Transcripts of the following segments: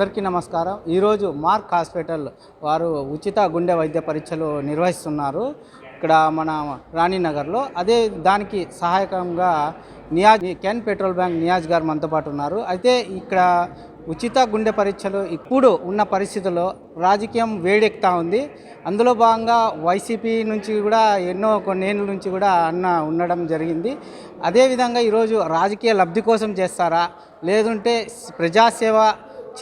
అందరికీ నమస్కారం. ఈరోజు మార్క్ హాస్పిటల్ వారు ఉచిత గుండె వైద్య పరీక్షలు నిర్వహిస్తున్నారు. ఇక్కడ మన రాణినగర్లో అదే దానికి సహాయకంగా నియాజ్ కెన్ పెట్రోల్ బ్యాంక్ నియాజ్ గారు మనతో పాటు ఉన్నారు. అయితే ఇక్కడ ఉచిత గుండె పరీక్షలు ఇప్పుడు ఉన్న పరిస్థితుల్లో రాజకీయం వేడెక్కుతా ఉంది. అందులో భాగంగా వైసీపీ నుంచి కూడా ఎన్నో కొన్నేళ్ళ నుంచి కూడా అన్న ఉండడం జరిగింది. అదేవిధంగా ఈరోజు రాజకీయ లబ్ధి కోసం చేస్తారా? లేదంటే ప్రజాసేవ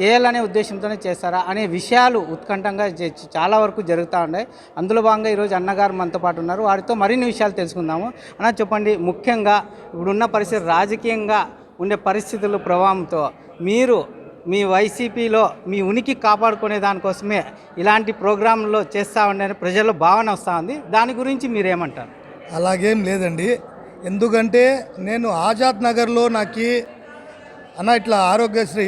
చేయాలనే ఉద్దేశంతోనే చేస్తారా అనే విషయాలు ఉత్కంఠంగా చే- చాలా వరకు జరుగుతూ ఉన్నాయి. అందులో భాగంగా ఈరోజు అన్నగారు మనతో పాటు ఉన్నారు. వారితో మరిన్ని విషయాలు తెలుసుకుందాము. అన్న చెప్పండి ముఖ్యంగా ఇప్పుడున్న పరిస్థితి రాజకీయంగా ఉండే పరిస్థితుల ప్రభావంతో మీరు మీ వైసీపీలో మీ ఉనికి కాపాడుకునే దానికోసమే ఇలాంటి ప్రోగ్రాంలో చేస్తూ ఉండే ప్రజల్లో భావన వస్తూ ఉంది. దాని గురించి మీరేమంటారు? అలాగేం లేదండి. ఎందుకంటే నేను ఆజాద్ నగర్లో నాకు అన్న ఇట్లా ఆరోగ్యశ్రీ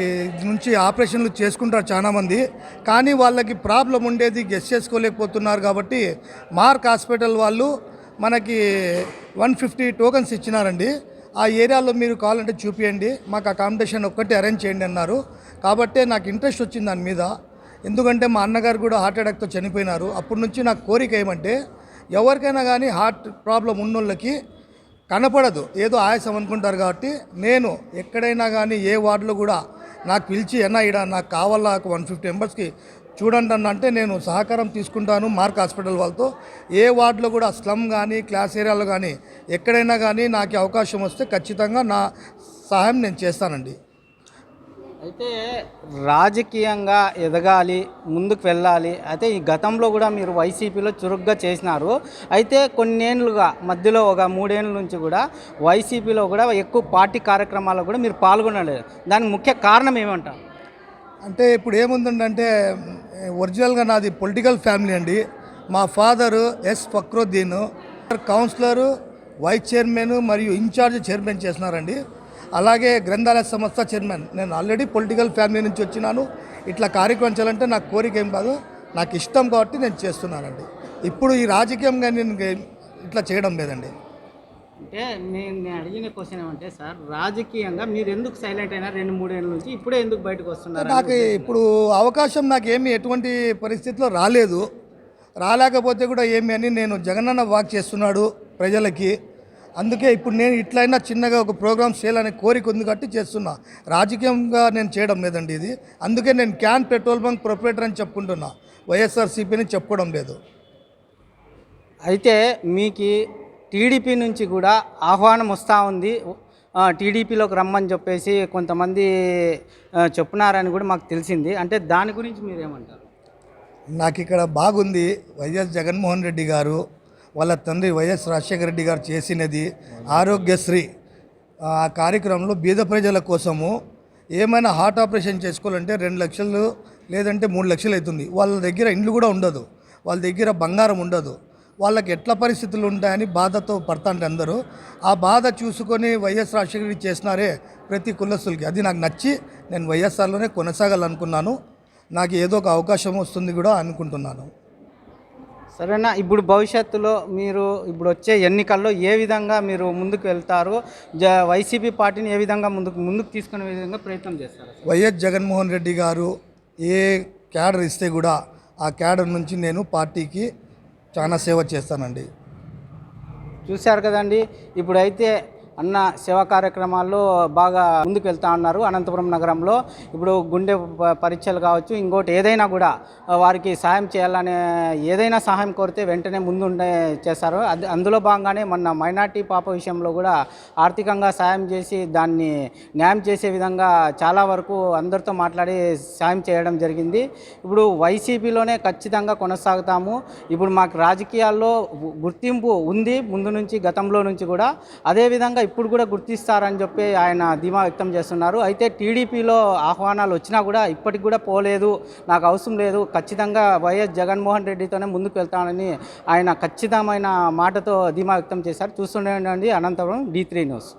నుంచి ఆపరేషన్లు చేసుకుంటారు చాలామంది కానీ వాళ్ళకి ప్రాబ్లం ఉండేది గెస్ చేసుకోలేకపోతున్నారు కాబట్టి మార్క్ హాస్పిటల్ వాళ్ళు మనకి వన్ ఫిఫ్టీ టోకన్స్ ఇచ్చినారండి. ఆ ఏరియాలో మీరు కావాలంటే చూపియండి మాకు అకామిడేషన్ ఒక్కటి అరేంజ్ చేయండి అన్నారు. కాబట్టే నాకు ఇంట్రెస్ట్ వచ్చింది దాని మీద. ఎందుకంటే మా అన్నగారు కూడా హార్ట్ అటాక్తో చనిపోయినారు. అప్పటి నుంచి నాకు కోరిక ఏమంటే ఎవరికైనా కానీ హార్ట్ ప్రాబ్లం ఉన్నోళ్ళకి కనపడదు. ఏదో ఆయాసం అనుకుంటారు కాబట్టి నేను ఎక్కడైనా కానీ ఏ వార్డులో కూడా నాకు పిలిచి అన్న ఇడ నాకు కావాలా? ఒక వన్ ఫిఫ్టీ మెంబర్స్కి చూడండి అన్న అంటే నేను సహకారం తీసుకుంటాను మార్క్ హాస్పిటల్ వాళ్ళతో. ఏ వార్డులో కూడా స్లమ్ కానీ క్లాస్ ఏరియాలో కానీ ఎక్కడైనా కానీ నాకు అవకాశం వస్తే ఖచ్చితంగా నా సహాయం నేను చేస్తానండి. అయితే రాజకీయంగా ఎదగాలి ముందుకు వెళ్ళాలి. అయితే ఈ గతంలో కూడా మీరు వైసీపీలో చురుగ్గా చేసినారు. అయితే కొన్నేళ్ళుగా మధ్యలో ఒక మూడేళ్ళ నుంచి కూడా వైసీపీలో కూడా ఎక్కువ పార్టీ కార్యక్రమాల్లో కూడా మీరు పాల్గొనలేదు. దానికి ముఖ్య కారణం ఏమంటారు? అంటే ఇప్పుడు ఏముందంటే ఒరిజినల్గా నాది పొలిటికల్ ఫ్యామిలీ అండి. మా father S Fakhruddin councillor vice chairman మరియు ఇన్ఛార్జ్ చైర్మన్ చేసినారండి. అలాగే గ్రంథాలయ సంస్థ చైర్మన్. నేను ఆల్రెడీ పొలిటికల్ ఫ్యామిలీ నుంచి వచ్చినాను. ఇట్లా కార్యక్రమం చేయాలంటే నాకు కోరిక ఏం కాదు. నాకు ఇష్టం కాబట్టి నేను చేస్తున్నానండి. ఇప్పుడు ఈ రాజకీయంగా నేను ఇట్లా చేయడం లేదండి. అంటే నేను నేను అడిగిన క్వశ్చన్ ఏమంటే సార్ రాజకీయంగా మీరు ఎందుకు సైలెంట్ అయినా రెండు మూడేళ్ళ నుంచి? ఇప్పుడే ఎందుకు బయటకు వస్తున్నారు నాకు ఇప్పుడు అవకాశం నాకేమి ఎటువంటి పరిస్థితిలో రాలేదు. రాలేకపోతే కూడా ఏమి అని నేను జగనన్న వాక్ చేస్తున్నాడు ప్రజలకి. అందుకే ఇప్పుడు నేను ఇట్లయినా చిన్నగా ఒక ప్రోగ్రామ్ చేయాలనే కోరిక ఉంది కాబట్టి చేస్తున్నా. రాజకీయంగా నేను చేయడం లేదండి ఇది. అందుకే నేను క్యాన్ పెట్రోల్ బంక్ ప్రొపరేటర్ అని చెప్పుకుంటున్నా. వైఎస్ఆర్సీపీని చెప్పుకోవడం లేదు. అయితే మీకు టీడీపీ నుంచి కూడా ఆహ్వానం వస్తూ ఉంది. టీడీపీలోకి రమ్మని చెప్పేసి కొంతమంది ఆ, చెప్తున్నారని కూడా మాకు తెలిసింది. అంటే దాని గురించి మీరేమంటారు? నాకు ఇక్కడ బాగుంది. వైఎస్ జగన్మోహన్ రెడ్డి గారు వాళ్ళ తండ్రి వైఎస్ రాజశేఖర రెడ్డి గారు చేసినది ఆరోగ్యశ్రీ. ఆ కార్యక్రమంలో బీద ప్రజల కోసము ఏమైనా హార్ట్ ఆపరేషన్ చేసుకోవాలంటే రెండు లక్షలు లేదంటే మూడు లక్షలు అవుతుంది. వాళ్ళ దగ్గర ఇండ్లు కూడా ఉండదు. వాళ్ళ దగ్గర బంగారం ఉండదు. వాళ్ళకి ఎట్ల పరిస్థితులు ఉంటాయని బాధతో పడతాంటే అందరూ. ఆ బాధ చూసుకొని వైఎస్ రాజశేఖర రెడ్డి చేసినారే ప్రతి కులస్తులకి. అది నాకు నచ్చి నేను వైఎస్ఆర్లోనే కొనసాగాలనుకున్నాను. నాకు ఏదో ఒక అవకాశం వస్తుంది కూడా అనుకుంటున్నాను. సరేనా? ఇప్పుడు భవిష్యత్తులో మీరు ఇప్పుడు వచ్చే ఎన్నికల్లో ఏ విధంగా మీరు ముందుకు వెళ్తారు జ వైసీపీ పార్టీని ఏ విధంగా ముందుకు ముందుకు తీసుకునే విధంగా ప్రయత్నం చేస్తారు? వైఎస్ జగన్మోహన్ రెడ్డి గారు ఏ క్యాడర్ ఇస్తే కూడా ఆ క్యాడర్ నుంచి నేను పార్టీకి చాలా సేవ చేస్తానండి. చూశారు కదండి ఇప్పుడైతే అన్న సేవా కార్యక్రమాల్లో బాగా ముందుకు వెళ్తా ఉన్నారు అనంతపురం నగరంలో ఇప్పుడు గుండె పరీక్షలు కావచ్చు ఇంకోటి ఏదైనా కూడా వారికి సాయం చేయాలనే ఏదైనా సహాయం కోరితే వెంటనే ముందుండే చేస్తారు అది అందులో భాగంగానే మొన్న మైనార్టీ పాప విషయంలో కూడా ఆర్థికంగా సాయం చేసి దాన్ని న్యాయం చేసే విధంగా చాలా వరకు అందరితో మాట్లాడి సాయం చేయడం జరిగింది. ఇప్పుడు వైసీపీలోనే ఖచ్చితంగా కొనసాగుతాము. ఇప్పుడు మాకు రాజకీయాల్లో గుర్తింపు ఉంది ముందు నుంచి గతంలో నుంచి కూడా. అదేవిధంగా ఇప్పుడు కూడా గుర్తిస్తారని చెప్పి ఆయన ధీమా వ్యక్తం చేస్తున్నారు. అయితే టీడీపీలో ఆహ్వానాలు వచ్చినా కూడా ఇప్పటికి కూడా పోలేదు నాకు అవసరం లేదు. ఖచ్చితంగా వైఎస్ జగన్మోహన్ రెడ్డితోనే ముందుకు వెళ్తానని ఆయన ఖచ్చితమైన మాటతో ధీమా వ్యక్తం చేశారు. చూస్తుండీ అనంతపురం డి త్రీ న్యూస్.